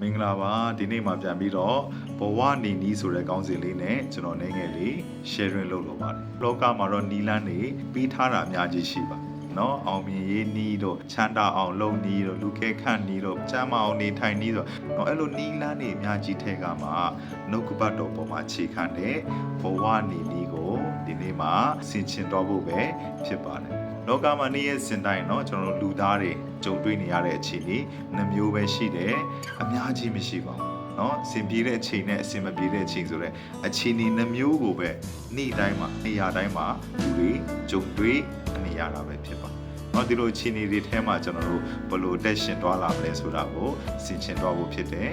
မင်္ဂလာပါဒီနေ့မှာပြန်ပြီးတော့ဘဝနေနီးဆိုတဲ့ကောင်းစဉ်လေးနဲ့ကျွန်တော်နေငယ်လေး sharing လုပ်လိုပါတယ်လောကမှာတော့နီလန်းနေပြီးထားတာအများကြီးရှိပါနော်အောင်မြင်ရေးနီးတို့ချမ်းသာအောင်လုပ်နီးတို့လူခဲခန့်နီးတို့ကြမ်းမအောင်နေထိုင်နီးတို့နော်အဲ့လိုနီးလန်းနေအများကြီးထဲကမှနှုတ်ကပတ်တော်ပေါ်မှာခြေခံတဲ့ဘဝနေနီးကိုဒီနေ့မှာဆင်ခြင်တော်ဖို့ပဲဖြစ်ပါတယ် လောကမှာနေရဲ့စင်တိုင်းเนาะကျွန်တော်တို့လူသားတွေကြုံတွေ့နေရတဲ့အခြေအနေနှမျိုးပဲရှိတယ်အများကြီးမရှိပါဘူးเนาะအဆင်ပြေတဲ့အချိန်နဲ့အဆင်မပြေတဲ့အချိန်ဆိုတဲ့အခြေအနေနှမျိုးကိုပဲနေ့တိုင်းမှာနေရာတိုင်းမှာလူတွေကြုံတွေ့နေရတာပဲဖြစ်ပါเนาะဒီလိုအခြေအနေတွေထဲမှာကျွန်တော်တို့ဘယ်လိုတက်ရှင်သွားလာမလဲဆိုတာကိုဆင်ခြင်သွားဖို့ဖြစ်တယ်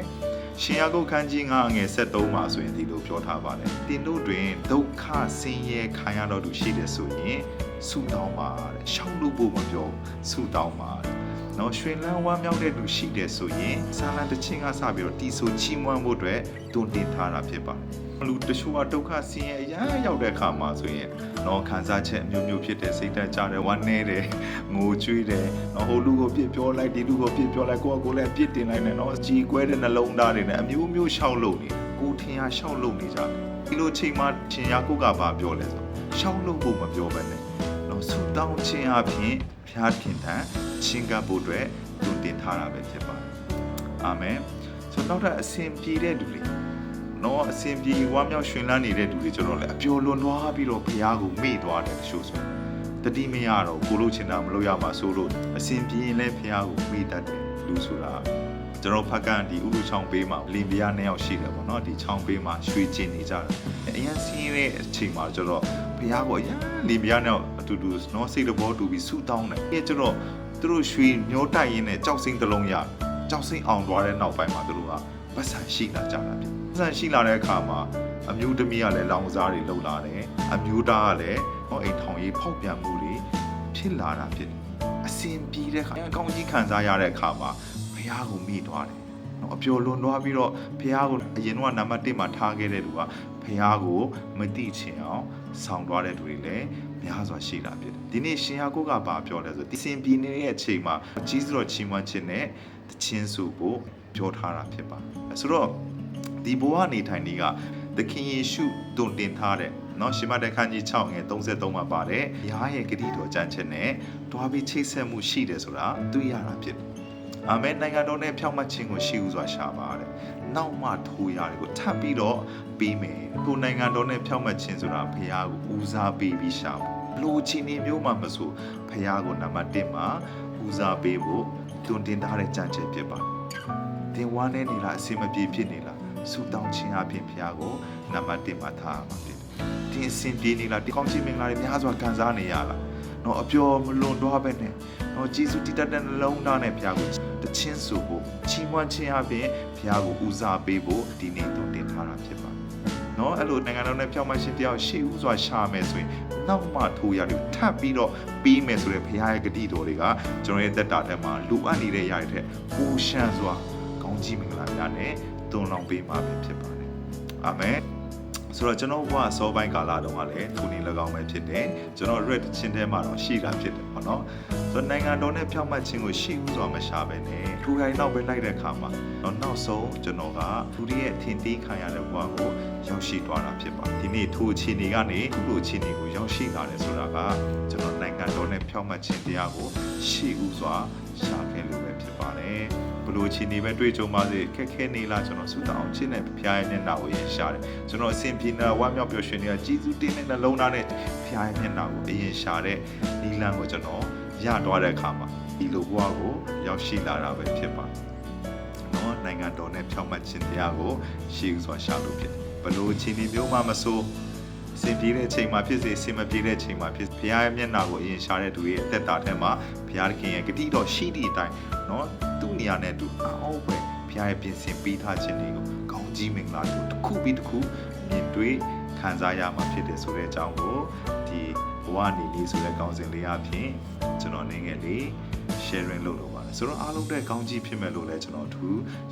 ရှင်ရကုတ်ခန်းကြီး9ငယ်73မှာဆိုရင်ဒီလိုပြောထားပါတယ်တင်တို့တွင်ဒုက္ခဆင်းရဲခံရတော့သူရှိတယ်ဆိုရင်ဆုတောင်းပါတဲ့ရှောင်းလို့ဖို့မပြောဆုတောင်းပါတဲ့နော်ရွှေလန်းဝမ်းမြောက်တဲ့သူရှိတယ်ဆိုရင်ဇာလန်တစ်ချင်းကစပြီးတော့တီဆိုချီးမွမ်းဖို့အတွက်တွန်းတင်ထားတာဖြစ်ပါတယ်လူတချို့ကဒုက္ခဆင်းရဲအရမ်းရောက်တဲ့အခါမှာဆိုရင် နော်ခံစားချက်အမျိုးမျိုးဖြစ်တဲ့စိတ်ဓာတ်ကြတယ်ဝမ်းနည်းတယ်ငိုကြွေးတယ်နော်ဟိုလူကိုပြစ်ပြောလိုက်ဒီလူကိုပြစ်ပြောလိုက်ကိုယ့်အကိုလည်းပြစ်တင်လိုက်တယ်နော်ကြီးကွဲတဲ့နှလုံးသားတွေနဲ့အမျိုးမျိုးရှောက်လို့နေကိုထင်ရရှောက်လို့နေကြတယ်ဒီလိုချိန်မှာရှင်ရကုတ်ကဘာပြောလဲဆိုရှောက်လို့ဖို့မပြောဘဲနဲ့နော်ဆူတောင်းခြင်းအပြင်ဖျားခင်တန်ချင်းကပ်ဖို့အတွက်တွင်တင်ထားတာပဲဖြစ်ပါတယ်အာမင်ဆိုတော့နောက်ထပ်အစဉ်ပြေတဲ့လူတွေ နော်အစဉ်ပြေဝမ်းမြောက်ရွှင်လန်းနေတဲ့လူတွေကျွန်တော်လည်းအပျော်လွန်သွားပြီးတော့ဘုရားကိုမေ့သွားတယ်တချို့ဆိုတတိမရတော့ကိုလို့ချင်တာမလို့ရမှာဆိုလို့အစဉ်ပြေရင်လည်းဘုရားကိုမေ့တတ်တယ်လူဆိုတာကျွန်တော်ဖက်ကန်ဒီဥလူချောင်းပေးမှာလင်ပြားနှစ်ယောက်ရှိတယ်ပေါ့နော်ဒီချောင်းပေးမှာရွှေကျင်နေကြတယ်အရင်စီးရဲအချိန်မှာကျွန်တော်ဘုရားကိုအရင်လင်ပြားနဲ့အတူတူနော်စိတ်တဘောတူပြီးဆူတောင်းတယ်အဲကျွန်တော်သူတို့ရွှေမျောတိုက်ရင်းနဲ့ကြောက်စိမ့်တစ်လုံးရကြောက်စိမ့်အောင်သွားတဲ့နောက်ပိုင်းမှာသူတို့ကပတ်စံရှိလာကြတာဖြစ် ပတ်စံရှိလာတဲ့အခါမှာအမျိုးသမီးကလည်းလောင်စားတွေလှုပ်လာတယ်အမျိုးသားကလည်းဟောအိမ်ထောင်ရေးဖောက်ပြန်မှုတွေဖြစ်လာတာဖြစ်တယ်အစင်ပြေတဲ့အခါအကောင်းကြီးခံစားရတဲ့အခါမှာဘုရားကိုမိသွားတယ်နော်အပျော်လွန်သွားပြီးတော့ဘုရားကိုအရင်ကနံပါတ်1မှာထားခဲ့တဲ့လူကဘုရားကိုမတိချင်အောင်ဆောင်သွားတဲ့လူတွေလည်းများစွာရှိလာဖြစ်တယ်ဒီနေ့ရှင်ယာကုတ်ကဘာပြောလဲဆိုဒီစင်ပြေနေတဲ့အချိန်မှာကြီးစွာချီးမွမ်းခြင်းနဲ့တခြင်းစုဖို့ပြောထားတာဖြစ်ပါတယ်ဆိုတော့ ဒီဘဝနေထိုင်နေကသခင်ယေရှုတွင်တင်ထားတဲ့နော်ရှင်မတခန်းကြီး6ငယ်33မှာပါတယ်။ရားရဲ့ဂတိတော်ကြံ့ခြင်းနဲ့တွားပြီးချိတ်ဆက်မှုရှိတယ်ဆိုတာတွေ့ရတာဖြစ်တယ်။အာမင်နိုင်ငံတော်နဲ့ဖြောင့်မတ်ခြင်းကိုရှိဦးစွာရှာပါတဲ့။နောက်မှထိုးရတယ်ကိုထပ်ပြီးတော့ပြီးမယ်။ကိုနိုင်ငံတော်နဲ့ဖြောင့်မတ်ခြင်းဆိုတာဘုရားကိုဦးစားပေးပြီးရှာဖို့ဘလို့ချင်းနေမျိုးမှမဆိုဘုရားကိုနံပါတ်1မှာဦးစားပေးဖို့တွင်တင်ထားတဲ့ကြံ့ခြင်းဖြစ်ပါတယ်။သင်ဝမ်းနေနေလားအဆင်မပြေဖြစ်နေလား ဆူတောင်းခြင်းအပြင်ဖခင်ကိုနံပါတ်1မှာထားမှာဖြစ်တယ်။ဒီအစဉ်ပြေနေလားဒီကောင်းချီးမင်္ဂလာတွေများစွာခံစားနေရလား။နော်အပျော်မလွန်တော့ပဲနဲ့နော်ဂျေစုတည်တတ်တဲ့နှလုံးသားနဲ့ဖခင်ကိုတချင်းဆိုဖို့ချီးမွမ်းခြင်းအပြင်ဖခင်ကိုဦးစားပေးဖို့ဒီနေ့တုံတင်ထားတာဖြစ်ပါတယ်။နော်အဲ့လိုနိုင်ငံတော်နဲ့ဖြောင်းမရှင်တယောက်ရှေ့ဦးစွာရှာမယ်ဆိုရင်နောက်မှထိုးရတယ်ထပ်ပြီးတော့ပြီးမယ်ဆိုတဲ့ဖခင်ရဲ့ဂတိတော်တွေကကျွန်တော်ရဲ့သက်တာထဲမှာလူအပ်နေတဲ့ຢာတွေထက်ပိုရှမ်းစွာကောင်းချီးမင်္ဂလာများနဲ့ တုံလောင်ပေးမှာပဲဖြစ်ပါတယ်အာမင်ဆိုတော့ကျွန်တော်ဘဝစောပိုင်းကာလတုန်းကလည်းသူနေ၎င်းပဲဖြစ်တယ်ကျွန်တော် red ချင်းထဲမှာတော့ရှိတာဖြစ်တယ်ပေါ့နော်ဆိုတော့နိုင်ငံတော်နဲ့ဖြောင့်မတ်ခြင်းကိုရှိဥစွာမရှာပဲနဲ့ထူထိုင်နောက်ပဲလိုက်တဲ့အခါမှာတော့နောက်ဆုံးကျွန်တော်ကလူတွေရဲ့ထင်သေးခံရတဲ့ဘဝကိုရောက်ရှိသွားတာဖြစ်ပါတယ်ဒီနေ့ထိုအခြေအနေကနေခုလိုအခြေအနေကိုရောက်ရှိလာတယ်ဆိုတာကကျွန်တော်နိုင်ငံတော်နဲ့ ဖြောင့်မတ်ခြင်းတရားကိုရှိဥစွာရှာခဲ့လို့ပဲဖြစ်ပါတယ်ဘလို့ချီနေပဲတွေ့ကြုံပါစေခက်ခဲနေလားကျွန်တော်ဆုတောင်းခြင်းနဲ့ဖရားရဲ့မျက်နှာကိုရင်ရှာတယ်ကျွန်တော်အစဉ်ပြေနေဝမ်းမြောက်ပျော်ရွှင်နေတာကြီးစုတင်းတဲ့နှလုံးသားနဲ့ဖရားရဲ့မျက်နှာကိုအရင်ရှာတဲ့နီလန်းကိုကျွန်တော်ရသွားတဲ့အခါမှာဒီလိုဘဝကိုရောက်ရှိလာတာပဲဖြစ်ပါတယ်နော်နိုင်ငံတော်နဲ့ဖြောင့်မတ်ခြင်းတရားကိုရှေ့ဥစွာရှာလို့ဖြစ်တယ်ဘလို့ချီနေမျိုးမှမဆိုး စင်ပြေတဲ့ချိန်မှာဖြစ်စေစင်မပြေတဲ့ချိန်မှာဖြစ်ဘုရားရဲ့မျက်နှာကိုအရင်ရှာတဲ့သူရဲ့အသက်တာထဲမှာဘုရားသခင်ရဲ့ဂတိတော်ရှိသည့်အတိုင်းเนาะသူ့နေရာနဲ့သူအောက်ပဲဘုရားရဲ့ပြင်ဆင်ပေးထားခြင်းတွေကိုကောင်းကြီးမင်္ဂလာတွေကိုတစ်ခုပြီးတစ်ခုမြင်တွေ့ခံစားရမှာဖြစ်တယ်ဆိုတဲ့အကြောင်းကိုဒီဘဝနေလေးဆိုတဲ့ကောင်းစဉ်လေးအဖြစ်ကျွန်တော်အနေငယ်လေး sharing လုပ်လို့ပါတယ်ဆိုတော့အားလုံးတဲ့ကောင်းကြီးဖြစ်မဲ့လို့လည်းကျွန်တော်သူ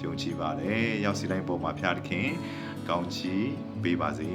ယုံကြည်ပါတယ်ရောက်စီတိုင်းပုံမှာဘုရားသခင်ကောင်းကြီးပေးပါစေ